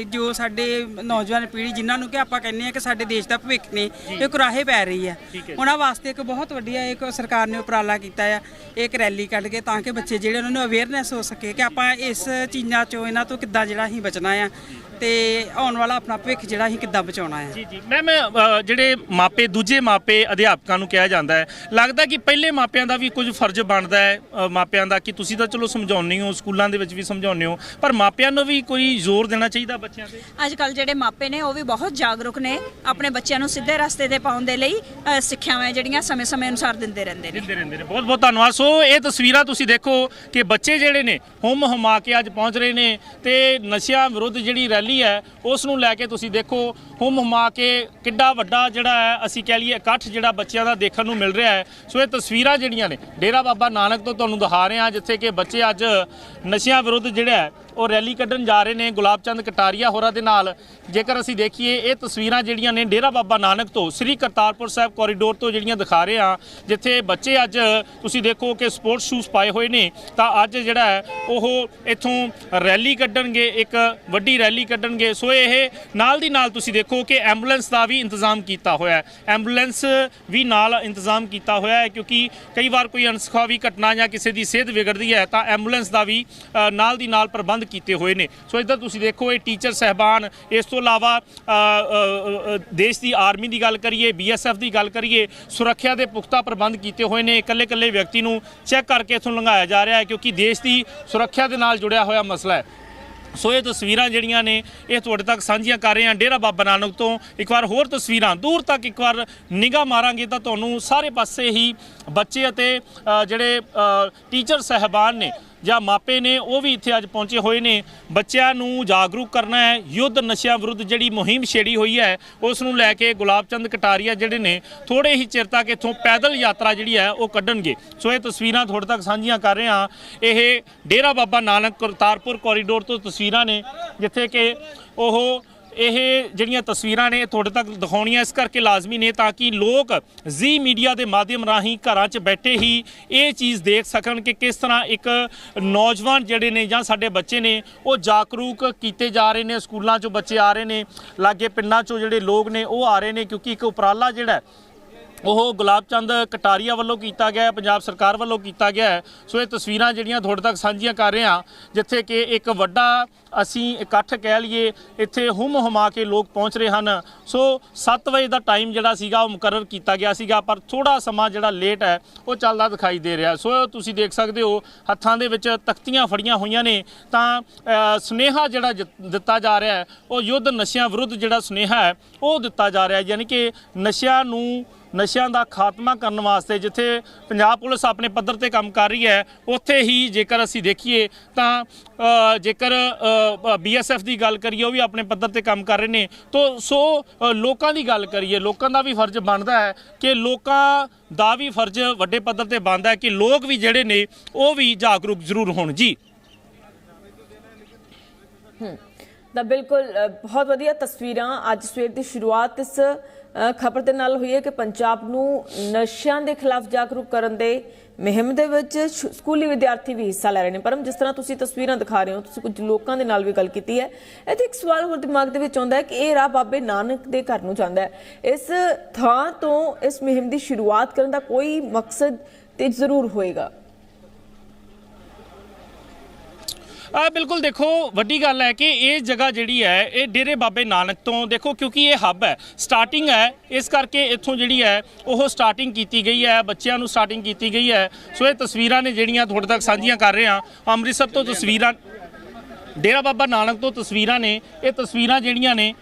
ਜੋ ਸਾਡੇ ਨੌਜਵਾਨ ਪੀੜ੍ਹੀ ਜਿਨ੍ਹਾਂ ਨੂੰ ਕਿ ਆਪਾਂ ਕਹਿੰਦੇ ਆ ਕਿ ਸਾਡੇ ਦੇਸ਼ ਦਾ ਭਵਿੱਖ ਨੇ ਇਹ ਕੁਰਾਹੇ ਪੈ ਰਹੀ ਆ। ਉਹਨਾਂ ਵਾਸਤੇ ਇੱਕ ਬਹੁਤ ਵਧੀਆ ਇੱਕ ਸਰਕਾਰ ਨੇ ਉਪਰਾਲਾ ਕੀਤਾ ਆ ਇੱਕ ਰੈਲੀ ਕੱਢ ਕੇ ਤਾਂ ਕਿ ਬੱਚੇ ਜਿਹੜੇ ਉਹਨਾਂ ਨੂੰ ਅਵੇਅਰਨੈਸ ਹੋ ਸਕੇ ਕਿ ਆਪਾਂ ਇਸ ਚੀਜ਼ਾਂ ਚੋਂ ਇਹਨਾਂ ਤੋਂ ਕਿੱਦਾਂ ਜਿਹੜਾ ਅਸੀਂ ਬਚਣਾ ਆ। ਤੇ ਆਉਣ ਵਾਲਾ ਆਪਣਾ ਭਵਿੱਖ ਜਿਹੜਾ ਅਸੀਂ ਕਿੱਦਾਂ ਬਚਾਉਣਾ ਆ ਜੀ ਜੀ। ਮੈਮ ਜਿਹੜੇ ਮਾਪੇ ਦੂਜੇ ਮਾਪੇ ਅਧਿਆਪਕਾਂ ਨੂੰ ਕਿਹਾ ਜਾਂਦਾ ਹੈ ਲੱਗਦਾ ਕਿ ਪਹਿਲੇ ਮਾਪਿਆਂ ਦਾ ਵੀ ਕੁਝ ਫਰਜ਼ ਬਣਦਾ ਹੈ ਮਾਪਿਆਂ ਦਾ ਕਿ ਤੁਸੀਂ ਤਾਂ ਚਲੋ ਸਮਝਾਉਂਦੇ ਹੋ ਸਕੂਲਾਂ ਦੇ ਵਿੱਚ ਵੀ ਸਮਝਾਉਂਦੇ ਹੋ ਪਰ ਮਾਪਿਆਂ ਨੂੰ ਵੀ ਕੋਈ ਜ਼ੋਰ ਦੇਣਾ ਚਾਹੀਦਾ ਬੱਚਿਆਂ ਤੇ? ਅੱਜ ਕੱਲ ਜਿਹੜੇ ਮਾਪੇ ਨੇ ਉਹ ਵੀ ਬਹੁਤ ਜਾਗਰੂਕ ਨੇ ਆਪਣੇ ਬੱਚਿਆਂ ਨੂੰ ਸਿੱਧੇ ਰਸਤੇ ਤੇ ਪਾਉਣ ਦੇ ਲਈ ਸਿੱਖਿਆਵਾਂ ਜਿਹੜੀਆਂ ਸਮੇਂ-ਸਮੇਂ ਅਨੁਸਾਰ ਦਿੰਦੇ ਰਹਿੰਦੇ ਨੇ। ਦਿੰਦੇ ਰਹਿੰਦੇ ਨੇ। ਬਹੁਤ ਬਹੁਤ ਧੰਨਵਾਦ। ਸੋ ਇਹ ਤਸਵੀਰਾਂ ਤੁਸੀਂ ਦੇਖੋ ਕਿ ਬੱਚੇ ਜਿਹੜੇ ਨੇ ਹੁਮ ਹੁਮਾ ਕੇ ਅੱਜ ਪਹੁੰਚ ਰਹੇ ਨੇ ਤੇ ਨਸ਼ਿਆਂ ਵਿਰੁੱਧ ਜਿਹੜੀ ਰੈਲੀ ਹੈ, ਉਸ ਨੂੰ ਲੈ ਕੇ ਤੁਸੀਂ ਦੇਖੋ, ਹੁਮ ਹੁਮਾ ਕੇ ਕਿੱਡਾ ਵੱਡਾ ਜਿਹੜਾ ਹੈ, ਅਸੀਂ ਕਹਿ ਲਈਏ ਇਕੱਠ ਜਿਹੜਾ ਬੱਚਿਆਂ ਦਾ ਦੇਖਣ ਨੂੰ ਮਿਲ ਰਿਹਾ ਹੈ। ਸੋ ਇਹ ਤਸਵੀਰਾਂ ਜਿਹੜੀਆਂ ਨੇ, ਡੇਰਾ ਬਾਬਾ ਨਾਨਕ ਤੋਂ ਤੁਹਾਨੂੰ ਦਿਖਾ ਰਹੇ ਹਾਂ, ਜਿੱਥੇ ਕਿ ਬੱਚੇ ਅੱਜ ਨਸ਼ਿਆਂ ਵਿਰੁੱਧ ਜਿਹੜਾ ਹੈ, ਉਹ ਰੈਲੀ ਕੱਢਣ ਜਾ ਰਹੇ ਨੇ ਗੁਲਾਬ ਚੰਦ ਕਟਾਰੀਆ ਹੋਰਾਂ ਦੇ ਨਾਲ। ਜੇਕਰ ਅਸੀਂ ਦੇਖੀਏ, ਇਹ ਤਸਵੀਰਾਂ ਜਿਹੜੀਆਂ ਨੇ ਡੇਰਾ ਬਾਬਾ ਨਾਨਕ ਤੋਂ, ਸ੍ਰੀ ਕਰਤਾਰਪੁਰ ਸਾਹਿਬ ਕੋਰੀਡੋਰ ਤੋਂ ਜਿਹੜੀਆਂ ਦਿਖਾ ਰਹੇ ਆ ਜਿੱਥੇ ਬੱਚੇ ਅੱਜ, ਤੁਸੀਂ ਦੇਖੋ ਕਿ ਸਪੋਰਟਸ ਸ਼ੂਜ਼ ਪਾਏ ਹੋਏ ਨੇ, ਤਾਂ ਅੱਜ ਜਿਹੜਾ ਹੈ, ਉਹ ਇੱਥੋਂ ਰੈਲੀ ਕੱਢਣਗੇ, ਇੱਕ ਵੱਡੀ ਰੈਲੀ ਕੱਢਣਗੇ। ਸੋ ਇਹ ਨਾਲ ਦੀ ਨਾਲ ਤੁਸੀਂ ਦੇਖੋ ਕਿ ਐਂਬੂਲੈਂਸ ਦਾ ਵੀ ਇੰਤਜ਼ਾਮ ਕੀਤਾ ਹੋਇਆ ਹੈ। ਐਂਬੂਲੈਂਸ ਵੀ ਨਾਲ ਇੰਤਜ਼ਾਮ ਕੀਤਾ ਹੋਇਆ ਹੈ ਕਿਉਂਕਿ ਕਈ ਵਾਰ ਕੋਈ ਅਨਸਖਾਵੀ ਘਟਨਾ ਜਾਂ ਕਿਸੇ ਦੀ ਸਿਹਤ ਵਿਗੜਦੀ ਹੈ ਤਾਂ ਐਂਬੂਲੈਂਸ ਦਾ ਵੀ ਨਾਲ ਦੀ ਨਾਲ ਪ੍ਰਬੰਧ ਕੀਤੇ ਹੋਏ ਨੇ। ਸੋ ਇੱਧਰ ਤੁਸੀਂ ਦੇਖੋ ਇਹ ਟੀਚਰ ਸਹਿਬਾਨ, ਇਸ ਤੋਂ ਇਲਾਵਾ ਦੇਸ਼ ਦੀ ਆਰਮੀ ਦੀ ਗੱਲ ਕਰੀਏ, ਬੀਐਸਐਫ ਦੀ ਗੱਲ ਕਰੀਏ, ਸੁਰੱਖਿਆ ਦੇ ਪੁਖਤਾ ਪ੍ਰਬੰਧ ਕੀਤੇ ਹੋਏ ਨੇ। ਇਕੱਲੇ ਇਕੱਲੇ ਵਿਅਕਤੀ ਨੂੰ ਚੈੱਕ ਕਰਕੇ ਇਥੋਂ ਲੰਘਾਇਆ ਜਾ ਰਿਹਾ ਹੈ ਕਿਉਂਕਿ ਦੇਸ਼ ਦੀ ਸੁਰੱਖਿਆ ਦੇ ਨਾਲ ਜੁੜਿਆ ਹੋਇਆ ਮਸਲਾ ਹੈ। ਸੋ ਇਹ ਤਸਵੀਰਾਂ ਜਿਹੜੀਆਂ ਨੇ, ਇਹ ਤੁਹਾਡੇ ਤੱਕ ਸਾਂਝੀਆਂ ਕਰ ਰਹੇ ਹਾਂ ਡੇਰਾ ਬਾਬਾ ਨਾਨਕ ਤੋਂ। ਇੱਕ ਵਾਰ ਹੋਰ ਤਸਵੀਰਾਂ, ਦੂਰ ਤੱਕ ਇੱਕ ਵਾਰ ਨਿਗਾਹ ਮਾਰਾਂਗੇ ਤਾਂ ਤੁਹਾਨੂੰ ਸਾਰੇ ਪਾਸੇ ਹੀ ਬੱਚੇ ਅਤੇ ਜਿਹੜੇ ਟੀਚਰ ਸਹਿਬਾਨ ਨੇ ਜਾਂ ਮਾਪੇ ਨੇ ਉਹ ਵੀ ਇੱਥੇ ਅੱਜ ਪਹੁੰਚੇ ਹੋਏ ਨੇ। ਬੱਚਿਆਂ ਨੂੰ ਜਾਗਰੂਕ ਕਰਨਾ ਹੈ। ਯੁੱਧ ਨਸ਼ਿਆਂ ਵਿਰੁੱਧ ਜਿਹੜੀ ਮੁਹਿੰਮ ਛੇੜੀ ਹੋਈ ਹੈ, ਉਸ ਨੂੰ ਲੈ ਕੇ ਗੁਲਾਬ ਚੰਦ ਕਟਾਰੀਆ ਜਿਹੜੇ ਨੇ ਥੋੜੇ ਹੀ ਚਿਰ ਤੱਕ ਇੱਥੋਂ ਪੈਦਲ ਯਾਤਰਾ ਜਿਹੜੀ ਹੈ, ਉਹ ਕੱਢਣਗੇ। ਸੋ ਇਹ ਤਸਵੀਰਾਂ ਤੁਹਾਡੇ ਤੱਕ ਸਾਂਝੀਆਂ ਕਰ ਰਹੇ ਹਾਂ। ਇਹ ਡੇਰਾ ਬਾਬਾ ਨਾਨਕ ਕਰਤਾਰਪੁਰ ਕੋਰੀਡੋਰ ਤੋਂ ਤਸਵੀਰਾਂ ਨੇ, ਜਿੱਥੇ ਕਿ ਉਹ ਇਹ ਜਿਹੜੀਆਂ ਤਸਵੀਰਾਂ ਨੇ ਤੁਹਾਡੇ ਤੱਕ ਦਿਖਾਉਣੀਆਂ ਇਸ ਕਰਕੇ ਲਾਜ਼ਮੀ ਨੇ ਤਾਂ ਕਿ ਲੋਕ ਜ਼ੀ ਮੀਡੀਆ ਦੇ ਮਾਧਿਅਮ ਰਾਹੀਂ ਘਰਾਂ 'ਚ ਬੈਠੇ ਹੀ ਇਹ ਚੀਜ਼ ਦੇਖ ਸਕਣ ਕਿ ਕਿਸ ਤਰ੍ਹਾਂ ਇੱਕ ਨੌਜਵਾਨ ਜਿਹੜੇ ਨੇ ਜਾਂ ਸਾਡੇ ਬੱਚੇ ਨੇ ਉਹ ਜਾਗਰੂਕ ਕੀਤੇ ਜਾ ਰਹੇ ਨੇ, ਸਕੂਲਾਂ 'ਚੋਂ ਬੱਚੇ ਆ ਰਹੇ ਨੇ, ਲਾਗੇ ਪਿੰਡਾਂ 'ਚੋਂ ਜਿਹੜੇ ਲੋਕ ਨੇ ਉਹ ਆ ਰਹੇ ਨੇ ਕਿਉਂਕਿ ਇੱਕ ਉਪਰਾਲਾ ਜਿਹੜਾ ਉਹ ਗੁਲਾਬ ਚੰਦ ਕਟਾਰੀਆ ਵੱਲੋਂ ਕੀਤਾ ਗਿਆ ਹੈ, ਪੰਜਾਬ ਸਰਕਾਰ ਵੱਲੋਂ ਕੀਤਾ ਗਿਆ ਹੈ। ਸੋ ਇਹ ਤਸਵੀਰਾਂ ਜਿਹੜੀਆਂ ਤੁਹਾਡੇ ਤੱਕ ਸਾਂਝੀਆਂ ਕਰ ਰਹੇ ਹਾਂ, ਜਿੱਥੇ ਕਿ ਇੱਕ ਵੱਡਾ ਅਸੀਂ ਇਕੱਠ ਕਹਿ ਲਈਏ, ਇੱਥੇ ਹੁਮ ਹੁਮਾ ਕੇ ਲੋਕ ਪਹੁੰਚ ਰਹੇ ਹਨ। ਸੋ 7 ਵਜੇ ਦਾ ਟਾਈਮ ਜਿਹੜਾ ਸੀਗਾ, ਉਹ ਮੁਕਰਰ ਕੀਤਾ ਗਿਆ ਸੀਗਾ, ਪਰ ਥੋੜਾ ਸਮਾਂ ਜਿਹੜਾ ਲੇਟ ਹੈ, ਉਹ ਚੱਲਦਾ ਦਿਖਾਈ ਦੇ ਰਿਹਾ। ਸੋ ਤੁਸੀਂ ਦੇਖ ਸਕਦੇ ਹੋ, ਹੱਥਾਂ ਦੇ ਵਿੱਚ ਤਖਤੀਆਂ ਫੜੀਆਂ ਹੋਈਆਂ ਨੇ। ਤਾਂ ਸੁਨੇਹਾ ਜਿਹੜਾ ਜਿ- ਦਿੱਤਾ ਜਾ ਰਿਹਾ ਹੈ, ਉਹ ਯੁੱਧ ਨਸ਼ਿਆਂ ਵਿਰੁੱਧ ਜਿਹੜਾ ਸੁਨੇਹਾ ਹੈ, ਉਹ ਦਿੱਤਾ ਜਾ ਰਿਹਾ ਹੈ। ਯਾਨੀ ਕਿ ਨਸ਼ਿਆਂ ਨੂੰ ਨਸ਼ਿਆਂ ਦਾ ਖਾਤਮਾ ਕਰਨ ਵਾਸਤੇ ਜਿੱਥੇ ਪੰਜਾਬ ਪੁਲਿਸ ਆਪਣੇ ਪੱਧਰ ਤੇ ਕੰਮ ਕਰ ਰਹੀ ਹੈ ਉੱਥੇ ਹੀ ਜੇਕਰ ਅਸੀਂ ਦੇਖੀਏ ਤਾਂ ਅ, ਜੇਕਰ ਬੀਐਸਐਫ ਦੀ ਗੱਲ ਕਰੀਏ ਉਹ ਵੀ ਆਪਣੇ ਪੱਧਰ ਤੇ ਕੰਮ ਕਰ ਰਹੇ ਨੇ। ਤੋਂ ਸੋ ਲੋਕਾਂ ਦੀ ਗੱਲ ਕਰੀਏ ਲੋਕਾਂ ਦਾ ਵੀ ਫਰਜ਼ ਬਣਦਾ ਹੈ ਕਿ ਲੋਕਾਂ ਦਾ ਵੀ ਫਰਜ਼ ਵੱਡੇ ਪੱਧਰ ਤੇ ਬਣਦਾ ਹੈ ਕਿ ਲੋਕ ਵੀ ਜਿਹੜੇ ਨੇ ਉਹ ਵੀ ਜਾਗਰੂਕ ਜ਼ਰੂਰ ਹੋਣ। ਜੀ। ਤਾਂ ਬਿਲਕੁਲ ਬਹੁਤ ਵਧੀਆ ਤਸਵੀਰਾਂ ਅੱਜ ਸਵੇਰ ਦੀ ਸ਼ੁਰੂਆਤ ਇਸ ਖਬਰ ਦੇ ਨਾਲ ਹੋਈ ਹੈ ਕਿ ਪੰਜਾਬ ਨੂੰ ਨਸ਼ਿਆਂ ਦੇ ਖਿਲਾਫ ਜਾਗਰੂਕ ਕਰਨ ਦੇ ਮੁਹਿੰਮ ਦੇ ਵਿੱਚ ਸਕੂਲੀ ਵਿਦਿਆਰਥੀ ਵੀ ਹਿੱਸਾ ਲੈ ਰਹੇ ਨੇ। ਪਰਮ, ਜਿਸ ਤਰ੍ਹਾਂ ਤੁਸੀਂ ਤਸਵੀਰਾਂ ਦਿਖਾ ਰਹੇ ਹੋ, ਤੁਸੀਂ ਕੁਝ ਲੋਕਾਂ ਦੇ ਨਾਲ ਵੀ ਗੱਲ ਕੀਤੀ ਹੈ। ਇੱਥੇ ਇੱਕ ਸਵਾਲ ਹੋਰ ਦਿਮਾਗ ਦੇ ਵਿੱਚ ਆਉਂਦਾ ਹੈ ਕਿ ਇਹ ਰਾਹ ਬਾਬੇ ਨਾਨਕ ਦੇ ਘਰ ਨੂੰ ਜਾਂਦਾ ਹੈ। ਇਸ ਥਾਂ ਤੋਂ ਇਸ ਮੁਹਿੰਮ ਦੀ ਸ਼ੁਰੂਆਤ ਕਰਨ ਦਾ ਕੋਈ ਮਕਸਦ ਤੇ ਜ਼ਰੂਰ ਹੋਏਗਾ। ਆ ਬਿਲਕੁਲ ਦੇਖੋ, ਵੱਡੀ ਗੱਲ ਹੈ ਕਿ ਇਹ ਜਗ੍ਹਾ ਜਿਹੜੀ ਹੈ, ਇਹ ਡੇਰੇ ਬਾਬੇ ਨਾਨਕ ਤੋਂ ਦੇਖੋ ਕਿਉਂਕਿ ਇਹ ਹੱਬ ਹੈ। ਸਟਾਰਟਿੰਗ ਹੈ, ਇਸ ਕਰਕੇ ਇੱਥੋਂ ਜਿਹੜੀ ਹੈ, ਉਹ ਸਟਾਰਟਿੰਗ ਕੀਤੀ ਗਈ ਹੈ, ਬੱਚਿਆਂ ਨੂੰ ਸਟਾਰਟਿੰਗ ਕੀਤੀ ਗਈ ਹੈ। ਸੋ ਇਹ ਤਸਵੀਰਾਂ ਨੇ ਜਿਹੜੀਆਂ ਤੁਹਾਡੇ ਤੱਕ ਸਾਂਝੀਆਂ ਕਰ ਰਹੇ ਹਾਂ। ਅੰਮ੍ਰਿਤਸਰ ਤੋਂ ਤਸਵੀਰਾਂ, ਡੇਰਾ ਬਾਬਾ ਨਾਨਕ ਤੋਂ ਤਸਵੀਰਾਂ ਨੇ। ਇਹ ਤਸਵੀਰਾਂ ਜਿਹੜੀਆਂ ਨੇ,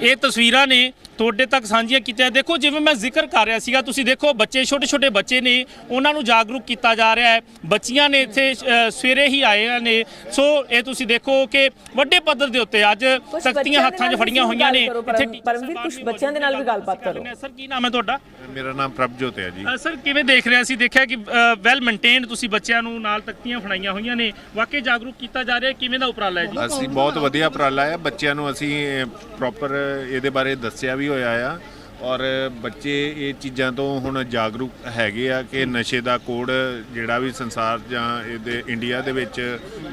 ਇਹ ਤਸਵੀਰਾਂ ਨੇ ਤੁਹਾਡੇ ਤੱਕ ਸਾਂਝੀਆਂ ਕੀਤੀਆਂ ਦੇਖੋ ਜਿਵੇਂ ਮੈਂ ਜ਼ਿਕਰ ਕਰ ਰਿਹਾ ਸੀਗਾ ਤੁਸੀਂ ਦੇਖੋ ਬੱਚੇ ਛੋਟੇ ਛੋਟੇ ਬੱਚੇ ਨੇ ਉਹਨਾਂ ਨੂੰ ਜਾਗਰੂਕ ਕੀਤਾ ਜਾ ਰਿਹਾ ਹੈ। ਬੱਚੀਆਂ ਨੇ ਇੱਥੇ ਸਵੇਰੇ ਹੀ ਆਏ ਨੇ। ਸੋ ਇਹ ਤੁਸੀਂ ਦੇਖੋ ਕਿ ਵੱਡੇ ਪੱਧਰ ਦੇ ਉੱਤੇ ਅੱਜ ਬੱਚਿਆਂ ਹੱਥਾਂ 'ਚ ਫੜੀਆਂ ਹੋਈਆਂ ਨੇ। ਇੱਥੇ ਪਰਮਵੀਰ, ਵੀ ਬੱਚਿਆਂ ਦੇ ਨਾਲ ਵੀ ਗੱਲਬਾਤ ਕਰ। ਸਰ ਕੀ ਨਾਮ ਹੈ ਤੁਹਾਡਾ? ਮੇਰਾ ਨਾਮ ਪ੍ਰਭਜੋਤ ਹੈ ਜੀ। ਸਰ ਕਿਵੇਂ ਦੇਖ ਰਿਹਾ ਸੀ? ਦੇਖਿਆ ਕਿ ਵੈਲ ਮੇਨਟੇਨਡ ਤੁਸੀਂ ਬੱਚਿਆਂ ਨੂੰ ਨਾਲ ਤਖਤੀਆਂ ਫੜਾਈਆਂ ਹੋਈਆਂ ਨੇ। ਵਾਕਈ ਜਾਗਰੂਕ ਕੀਤਾ ਜਾ ਰਿਹਾ ਹੈ? ਕਿਵੇਂ ਦਾ ਉਪਰਾਲਾ ਹੈ ਜੀ? ਅਸੀਂ ਬਹੁਤ ਵਧੀਆ ਉਪਰਾਲਾ ਹੈ। ਬੱਚਿਆਂ ਨੂੰ ਅਸੀਂ ਪ੍ਰੋਪਰ ਇਹਦੇ ਬਾਰੇ ਦੱਸਿਆ ਵੀ ਹੋਇਆ ਆ ਔਰ ਬੱਚੇ ਇਹ ਚੀਜ਼ਾਂ ਤੋਂ ਹੁਣ ਜਾਗਰੂਕ ਹੈਗੇ ਆ ਕਿ ਨਸ਼ੇ ਦਾ ਕੋੜ ਜਿਹੜਾ ਵੀ ਸੰਸਾਰ ਜਾਂ ਇਹਦੇ ਇੰਡੀਆ ਦੇ ਵਿੱਚ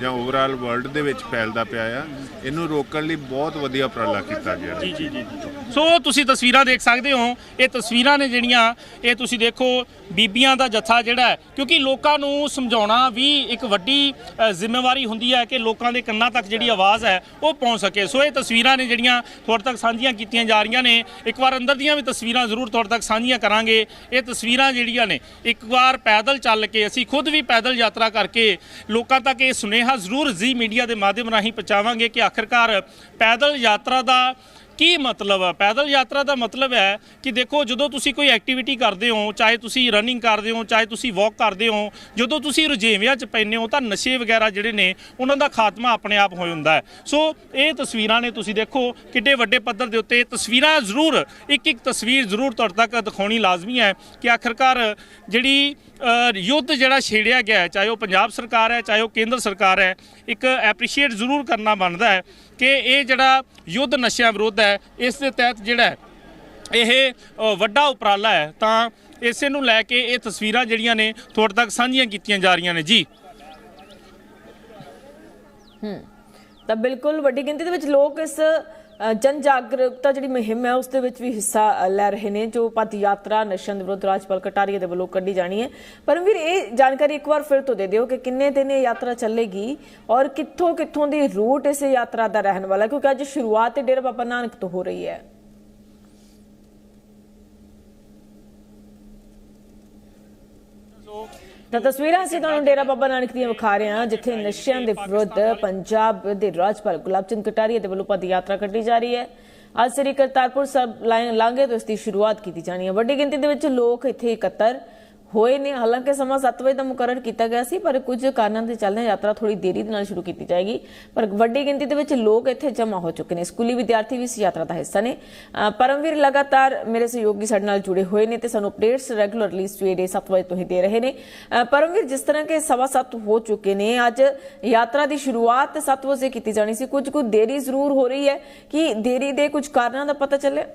ਜਾਂ ਓਵਰਆਲ ਵਰਲਡ ਦੇ ਵਿੱਚ ਫੈਲਦਾ ਪਿਆ ਆ, ਇਹਨੂੰ ਰੋਕਣ ਲਈ ਬਹੁਤ ਵਧੀਆ ਉਪਰਾਲਾ ਕੀਤਾ ਗਿਆ। ਜੀ ਜੀ ਜੀ ਸੋ ਤੁਸੀਂ ਤਸਵੀਰਾਂ ਦੇਖ ਸਕਦੇ ਹੋ, ਇਹ ਤਸਵੀਰਾਂ ਨੇ ਜਿਹੜੀਆਂ, ਇਹ ਤੁਸੀਂ ਦੇਖੋ ਬੀਬੀਆਂ ਦਾ ਜੱਥਾ ਜਿਹੜਾ ਕਿਉਂਕਿ ਲੋਕਾਂ ਨੂੰ ਸਮਝਾਉਣਾ ਵੀ ਇੱਕ ਵੱਡੀ ਜ਼ਿੰਮੇਵਾਰੀ ਹੁੰਦੀ ਹੈ ਕਿ ਲੋਕਾਂ ਦੇ ਕੰਨਾਂ ਤੱਕ ਜਿਹੜੀ ਆਵਾਜ਼ ਹੈ ਉਹ ਪਹੁੰਚ ਸਕੇ। ਸੋ ਇਹ ਤਸਵੀਰਾਂ ਨੇ ਜਿਹੜੀਆਂ ਤੁਹਾਡੇ ਤੱਕ ਸਾਂਝੀਆਂ ਕੀਤੀਆਂ ਜਾ ਰਹੀਆਂ ਨੇ। ਇੱਕ ਵਾਰ ਅੰਦਰ ਦੀਆਂ ਵੀ ਤਸਵੀਰਾਂ ਜ਼ਰੂਰ ਤੁਹਾਡੇ ਤੱਕ ਸਾਂਝੀਆਂ ਕਰਾਂਗੇ। ਇਹ ਤਸਵੀਰਾਂ ਜਿਹੜੀਆਂ ਨੇ, ਇੱਕ ਵਾਰ ਪੈਦਲ ਚੱਲ ਕੇ, ਅਸੀਂ ਖੁਦ ਵੀ ਪੈਦਲ ਯਾਤਰਾ ਕਰਕੇ ਲੋਕਾਂ ਤੱਕ ਇਹ ਸੁਨੇਹਾ ਜ਼ਰੂਰ ਜ਼ੀ ਮੀਡੀਆ ਦੇ ਮਾਧਿਅਮ ਰਾਹੀਂ ਪਹੁੰਚਾਵਾਂਗੇ ਕਿ ਆਖਿਰਕਾਰ ਪੈਦਲ ਯਾਤਰਾ ਦਾ ਕੀ ਮਤਲਬ ਹੈ ਪੈਦਲ ਯਾਤਰਾ ਦਾ ਮਤਲਬ ਹੈ ਕਿ ਦੇਖੋ, ਜਦੋਂ ਤੁਸੀਂ ਕੋਈ ਐਕਟੀਵਿਟੀ ਕਰਦੇ ਹੋ, ਚਾਹੇ ਤੁਸੀਂ ਰਨਿੰਗ ਕਰਦੇ ਹੋ, ਚਾਹੇ ਤੁਸੀਂ ਵਾਕ ਕਰਦੇ ਹੋ, ਜਦੋਂ ਤੁਸੀਂ ਰੁਝੇਵਿਆਂ 'ਚ ਪੈਂਦੇ ਹੋ ਤਾਂ ਨਸ਼ੇ ਵਗੈਰਾ ਜਿਹੜੇ ਨੇ, ਉਹਨਾਂ ਦਾ ਖਾਤਮਾ ਆਪਣੇ ਆਪ ਹੋ ਜਾਂਦਾ ਹੈ। ਸੋ ਇਹ ਤਸਵੀਰਾਂ ਨੇ ਤੁਸੀਂ ਦੇਖੋ, ਕਿੱਡੇ ਵੱਡੇ ਪੱਧਰ ਦੇ ਉੱਤੇ ਤਸਵੀਰਾਂ ਜ਼ਰੂਰ ਇੱਕ ਇੱਕ ਤਸਵੀਰ ਜ਼ਰੂਰ ਤੁਹਾਡੇ ਤੱਕ ਦਿਖਾਉਣੀ ਲਾਜ਼ਮੀ ਹੈ ਕਿ ਆਖਿਰਕਾਰ ਜਿਹੜੀ ਯੁੱਧ ਜਿਹੜਾ ਛੇੜਿਆ ਗਿਆ ਹੈ, ਚਾਹੇ ਉਹ ਪੰਜਾਬ ਸਰਕਾਰ ਹੈ, ਚਾਹੇ ਉਹ ਕੇਂਦਰ ਸਰਕਾਰ ਹੈ, ਇੱਕ ਐਪਰੀਸ਼ੀਏਟ ਜ਼ਰੂਰ ਕਰਨਾ ਬਣਦਾ ਹੈ ਕਿ ਇਹ ਜਿਹੜਾ ਯੁੱਧ ਨਸ਼ਿਆਂ ਵਿਰੁੱਧ ਹੈ, ਇਸ ਦੇ ਤਹਿਤ ਜਿਹੜਾ ਇਹ ਵੱਡਾ ਉਪਰਾਲਾ ਹੈ, ਤਾਂ ਇਸੇ ਨੂੰ ਲੈ ਕੇ ਇਹ ਤਸਵੀਰਾਂ ਜਿਹੜੀਆਂ ਨੇ ਤੁਹਾਡੇ ਤੱਕ ਸਾਂਝੀਆਂ ਕੀਤੀਆਂ ਜਾ ਰਹੀਆਂ ਨੇ। ਜੀ। ਤਾਂ ਬਿਲਕੁਲ ਵੱਡੀ ਗਿਣਤੀ ਦੇ ਵਿੱਚ ਲੋਕ ਇਸ ਜਨ ਜਾਗਰੂਕਤਾ ਜਿਹੜੀ ਮੁਹਿੰਮ ਹੈ, ਉਸ ਦੇ ਵਿੱਚ ਵੀ ਹਿੱਸਾ ਲੈ ਰਹੇ ਨੇ, ਜੋ ਪਦ ਯਾਤਰਾ ਨਸ਼ਿਆਂ ਦੇ ਵਿਰੁੱਧ ਰਾਜਪਾਲ ਕਟਾਰੀਆ ਦੇ ਵੱਲੋਂ ਕੱਢੀ ਜਾਣੀ ਹੈ। ਪਰਮਵੀਰ ਇਹ ਜਾਣਕਾਰੀ ਇੱਕ ਵਾਰ ਫਿਰ ਤੋਂ ਦੇ ਦਿਓ ਕਿ ਕਿੰਨੇ ਦਿਨ ਇਹ ਯਾਤਰਾ ਚੱਲੇਗੀ ਔਰ ਕਿੱਥੋਂ ਕਿੱਥੋਂ ਦੀ ਰੂਟ ਇਸ ਯਾਤਰਾ ਦਾ ਰਹਿਣ ਵਾਲਾ ਕਿਉਂਕਿ ਅੱਜ ਸ਼ੁਰੂਆਤ ਡੇਰਾ ਬਾਬਾ ਨਾਨਕ ਤੋਂ ਹੋ ਰਹੀ ਹੈ। ਤਾਂ ਤਸਵੀਰਾਂ ਅਸੀਂ ਤੁਹਾਨੂੰ ਡੇਰਾ ਬਾਬਾ ਨਾਨਕ ਦੀਆਂ ਵਿਖਾ ਰਹੇ ਹਾਂ, ਜਿੱਥੇ ਨਸ਼ਿਆਂ ਦੇ ਵਿਰੁੱਧ ਪੰਜਾਬ ਦੇ ਰਾਜਪਾਲ ਗੁਲਾਬ ਚੰਦ ਕਟਾਰੀਆ ਦੇ ਵੱਲੋਂ ਪਦ ਯਾਤਰਾ ਕੱਢੀ ਜਾ ਰਹੀ ਹੈ। ਅੱਜ ਸ੍ਰੀ ਕਰਤਾਰਪੁਰ ਸਾਹਿਬ ਲਾ- ਲਾਂਘੇ ਤੋਂ ਇਸ ਦੀ ਸ਼ੁਰੂਆਤ ਕੀਤੀ ਜਾਣੀ ਹੈ। ਵੱਡੀ ਗਿਣਤੀ ਦੇ ਵਿੱਚ ਲੋਕ ਇੱਥੇ ਇਕੱਤਰ ਹੋਏ ਨੇ। ਹਾਲਾਂਕਿ ਸਮਾਂ 7 ਵਜੇ ਦਾ ਮੁਕਰਰ ਕੀਤਾ ਗਿਆ ਸੀ ਪਰ ਕੁਝ ਕਾਰਨਾਂ ਦੇ ਚੱਲਦੇ ਯਾਤਰਾ ਥੋੜੀ ਦੇਰੀ ਦੇ ਨਾਲ ਸ਼ੁਰੂ ਕੀਤੀ ਜਾਏਗੀ। ਪਰ ਵੱਡੀ ਗਿਣਤੀ ਦੇ ਵਿੱਚ ਲੋਕ ਇੱਥੇ ਜਮ੍ਹਾਂ ਹੋ ਚੁੱਕੇ ਨੇ। ਸਕੂਲੀ ਵਿਦਿਆਰਥੀ ਵੀ ਇਸ ਯਾਤਰਾ ਦਾ ਹਿੱਸਾ ਨੇ। ਪਰਮਵੀਰ ਲਗਾਤਾਰ ਮੇਰੇ ਸਹਿਯੋਗੀ ਸਾਡੇ ਨਾਲ ਜੁੜੇ ਹੋਏ ਨੇ ਤੇ ਸਾਨੂੰ ਅਪਡੇਟਸ ਰੈਗੂਲਰਲੀ ਸਵੇਰੇ 7 ਵਜੇ ਤੋਂ ਹੀ ਦੇ ਰਹੇ ਨੇ। ਅ, ਪਰਮਵੀਰ ਜਿਸ ਤਰ੍ਹਾਂ ਕਿ ਸਵਾ ਸੱਤ ਹੋ ਚੁੱਕੇ ਨੇ ਅੱਜ ਯਾਤਰਾ ਦੀ ਸ਼ੁਰੂਆਤ 7 ਵਜੇ ਕੀਤੀ ਜਾਣੀ ਸੀ। ਕੁਝ ਕੁ ਦੇਰੀ ਜ਼ਰੂਰ ਹੋ ਰਹੀ ਹੈ ਕਿ ਦੇਰੀ ਦੇ ਕੁਝ ਕਾਰਨਾਂ ਦਾ ਪਤਾ ਚੱਲਿਆ?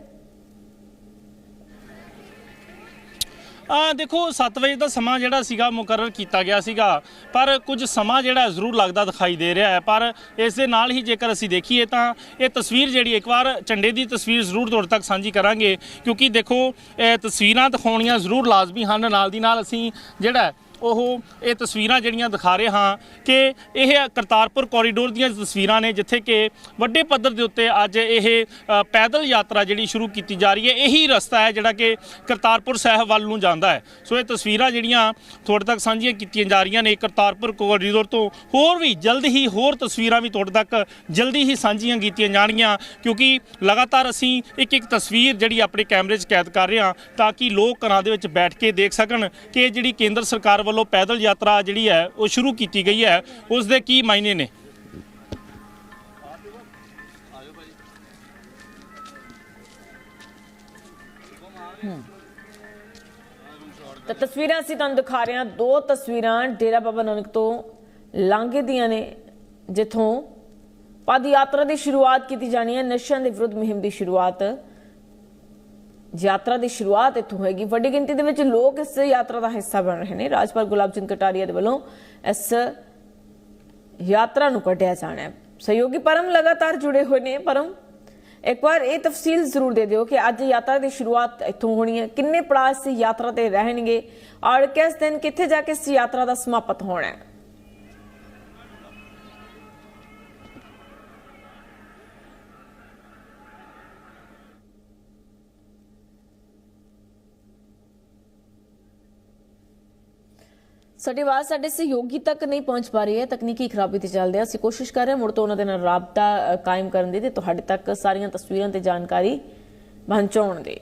ਆ ਦੇਖੋ 7 ਵਜੇ ਦਾ ਸਮਾਂ ਜਿਹੜਾ ਸੀਗਾ, ਮੁਕਰਰ ਕੀਤਾ ਗਿਆ ਸੀਗਾ। ਪਰ ਕੁਝ ਸਮਾਂ ਜਿਹੜਾ ਜ਼ਰੂਰ ਲੱਗਦਾ ਦਿਖਾਈ ਦੇ ਰਿਹਾ ਹੈ। ਪਰ ਇਸ ਦੇ ਨਾਲ ਹੀ ਜੇਕਰ ਅਸੀਂ ਦੇਖੀਏ ਤਾਂ ਇਹ ਤਸਵੀਰ ਜਿਹੜੀ ਇੱਕ ਵਾਰ ਝੰਡੇ ਦੀ ਤਸਵੀਰ ਜ਼ਰੂਰ ਤੁਹਾਡੇ ਤੱਕ ਸਾਂਝੀ ਕਰਾਂਗੇ। ਕਿਉਂਕਿ ਦੇਖੋ, ਇਹ ਤਸਵੀਰਾਂ ਦਿਖਾਉਣੀਆਂ ਜ਼ਰੂਰ ਲਾਜ਼ਮੀ ਹਨ। ਨਾਲ ਦੀ ਨਾਲ ਅਸੀਂ ਜਿਹੜਾ ਉਹ ਇਹ ਤਸਵੀਰਾਂ ਜਿਹੜੀਆਂ ਦਿਖਾ ਰਹੇ ਹਾਂ ਕਿ ਇਹ ਕਰਤਾਰਪੁਰ ਕੋਰੀਡੋਰ ਦੀਆਂ ਤਸਵੀਰਾਂ ਨੇ, ਜਿੱਥੇ ਕਿ ਵੱਡੇ ਪੱਧਰ ਦੇ ਉੱਤੇ ਅੱਜ ਇਹ ਪੈਦਲ ਯਾਤਰਾ ਜਿਹੜੀ ਸ਼ੁਰੂ ਕੀਤੀ ਜਾ ਰਹੀ ਹੈ। ਇਹੀ ਰਸਤਾ ਹੈ ਜਿਹੜਾ ਕਿ ਕਰਤਾਰਪੁਰ ਸਾਹਿਬ ਵੱਲ ਨੂੰ ਜਾਂਦਾ ਹੈ। ਸੋ ਇਹ ਤਸਵੀਰਾਂ ਜਿਹੜੀਆਂ ਤੁਹਾਡੇ ਤੱਕ ਸਾਂਝੀਆਂ ਕੀਤੀਆਂ ਜਾ ਰਹੀਆਂ ਨੇ ਕਰਤਾਰਪੁਰ ਕੋਰੀਡੋਰ ਤੋਂ। ਹੋਰ ਵੀ ਜਲਦ ਹੀ ਹੋਰ ਤਸਵੀਰਾਂ ਵੀ ਤੁਹਾਡੇ ਤੱਕ ਜਲਦੀ ਹੀ ਸਾਂਝੀਆਂ ਕੀਤੀਆਂ ਜਾਣਗੀਆਂ, ਕਿਉਂਕਿ ਲਗਾਤਾਰ ਅਸੀਂ ਇੱਕ ਇੱਕ ਤਸਵੀਰ ਜਿਹੜੀ ਆਪਣੇ ਕੈਮਰੇ 'ਚ ਕੈਦ ਕਰ ਰਹੇ ਹਾਂ, ਤਾਂ ਕਿ ਲੋਕ ਘਰਾਂ ਦੇ ਵਿੱਚ ਬੈਠ ਕੇ ਦੇਖ ਸਕਣ ਕਿ ਜਿਹੜੀ ਕੇਂਦਰ ਸਰਕਾਰ ਵੱਲੋਂ ਪੈਦਲ ਯਾਤਰਾ ਜਿਹੜੀ ਹੈ, ਉਹ ਸ਼ੁਰੂ ਕੀਤੀ ਗਈ ਹੈ। ਉਸ ਦੇ ਕੀ ਮਾਇਨੇ ਨੇ? ਤਾਂ ਤਸਵੀਰਾਂ ਅਸੀਂ ਤੁਹਾਨੂੰ ਦਿਖਾ ਰਹੇ ਹਾਂ। ਦੋ ਤਸਵੀਰਾਂ ਡੇਰਾ ਬਾਬਾ ਨਾਨਕ ਤੋਂ ਲਾਂਘੇ ਦੀਆਂ ਨੇ, ਜਿੱਥੋਂ ਪਦ ਯਾਤਰਾ ਦੀ ਸ਼ੁਰੂਆਤ ਕੀਤੀ ਜਾਣੀ ਹੈ। ਨਸ਼ਿਆਂ ਦੇ ਵਿਰੁੱਧ ਮੁਹਿੰਮ ਦੀ ਸ਼ੁਰੂਆਤ ਯਾਤਰਾ ਦੀ ਸ਼ੁਰੂਆਤ ਇੱਥੋਂ ਹੋਏਗੀ। ਵੱਡੀ ਗਿਣਤੀ ਦੇ ਵਿੱਚ ਲੋਕ ਇਸ ਯਾਤਰਾ ਦਾ ਹਿੱਸਾ ਬਣ ਰਹੇ ਨੇ। ਰਾਜਪਾਲ ਗੁਲਾਬ ਚੰਦ ਕਟਾਰੀਆ ਦੇ ਵੱਲੋਂ ਇਸ ਯਾਤਰਾ ਨੂੰ ਕੱਢਿਆ ਜਾਣਾ ਹੈ। ਸਹਿਯੋਗੀ ਪਰਮ ਲਗਾਤਾਰ ਜੁੜੇ ਹੋਏ ਨੇ। ਪਰਮ, ਇੱਕ ਵਾਰ ਇਹ ਤਫਸੀਲ ਜ਼ਰੂਰ ਦੇ ਦਿਓ ਕਿ ਅੱਜ ਯਾਤਰਾ ਦੀ ਸ਼ੁਰੂਆਤ ਇੱਥੋਂ ਹੋਣੀ ਹੈ। ਕਿੰਨੇ ਪੜਾਅ ਇਸ ਯਾਤਰਾ ਤੇ ਰਹਿਣਗੇ? ਔਰ ਕਿਸ ਦਿਨ ਕਿੱਥੇ ਜਾ ਕੇ ਇਸ ਯਾਤਰਾ ਦਾ ਸਮਾਪਤ ਹੋਣਾ ਹੈ? ਸਾਡੀ ਆਵਾਜ਼ ਸਾਡੇ ਸਹਿਯੋਗੀ ਤੱਕ ਨਹੀਂ ਪਹੁੰਚ ਪਾ ਰਹੀ ਹੈ। ਤਕਨੀਕੀ ਖਰਾਬੀ ਤੇ ਚੱਲਦੇ ਅਸੀਂ ਕੋਸ਼ਿਸ਼ ਕਰ ਰਹੇ ਹਾਂ, ਮੁੜ ਤੋਂ ਉਹਨਾਂ ਦੇ ਨਾਲ ਰਾਬਤਾ ਕਾਇਮ ਕਰਨ ਦੀ ਤੇ ਤੁਹਾਡੇ ਤੱਕ ਸਾਰੀਆਂ ਤਸਵੀਰਾਂ ਤੇ ਜਾਣਕਾਰੀ ਪਹੁੰਚਾਉਣ ਦੀ।